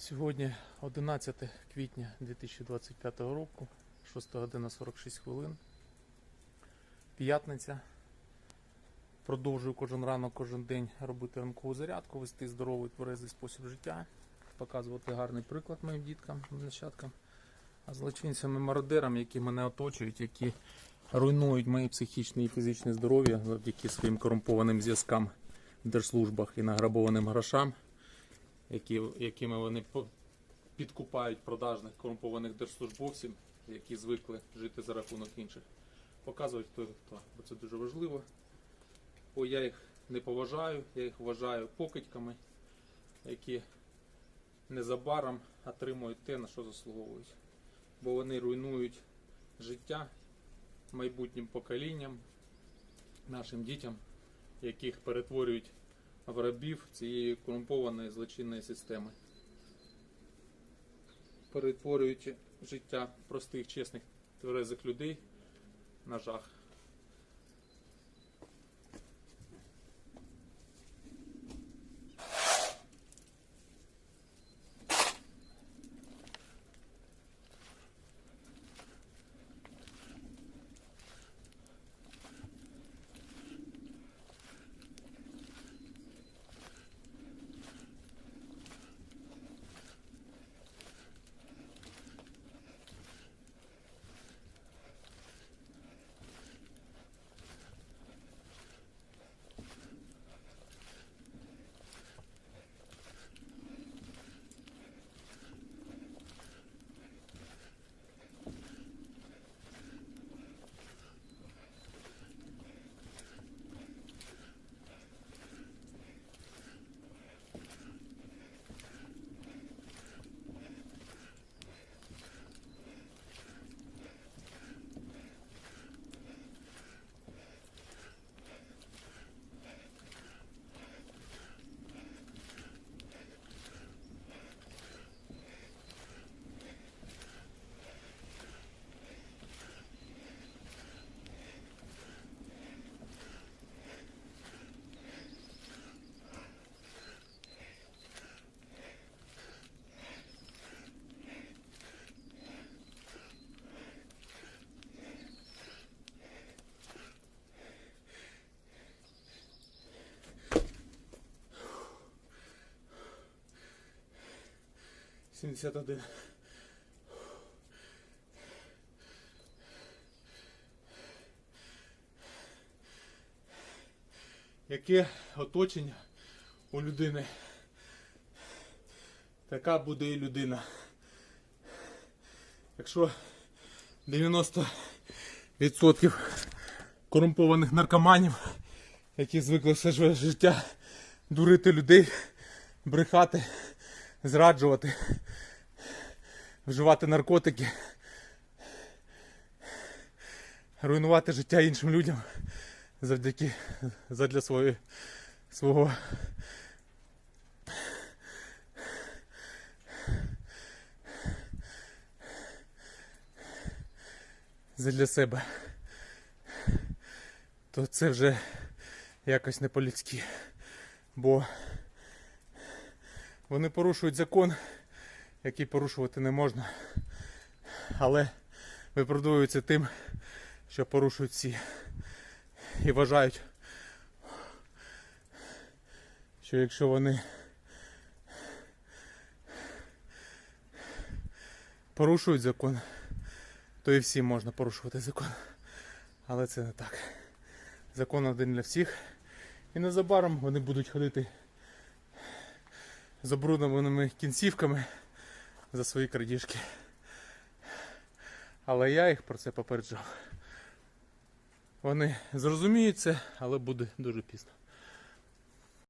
Сьогодні 11 квітня 2025 року, 6 година 46 хвилин. П'ятниця. Продовжую кожен ранок, кожен день робити ранкову зарядку, вести здоровий тверезий спосіб життя, показувати гарний приклад моїм діткам, нащадкам, а злочинцям і мародерам, які мене оточують, які руйнують моє психічне і фізичне здоров'я завдяки своїм корумпованим зв'язкам в держслужбах і награбованим грошам які, якими вони підкупають продажних корумпованих держслужбовців, які звикли жити за рахунок інших. Показують хто хто, бо це дуже важливо. Бо я їх не поважаю, я їх вважаю покидьками, які незабаром отримують те, на що заслуговують. Бо вони руйнують життя майбутнім поколінням, нашим дітям, яких перетворюють рабів цієї корумпованої злочинної системи. Перетворюючи життя простих, чесних, тверезих людей на жах. Сімдесят один. Яке оточення у людини? Така буде і людина. Якщо 90% корумпованих наркоманів, які звикли все життя дурити людей, брехати, зраджувати, вживати наркотики, руйнувати життя іншим людям завдяки задля своєї свого задля себе, то це вже якось не по-людськи. Бо вони порушують закон, який порушувати не можна. Але виправдовуються тим, що порушують всі. І вважають, що якщо вони порушують закон, то і всім можна порушувати закон. Але це не так. Закон один для всіх. І незабаром вони будуть ходити з обрудованими кінцівками за свої крадіжки. Але я їх про це попереджав. Вони зрозуміють це, але буде дуже пізно.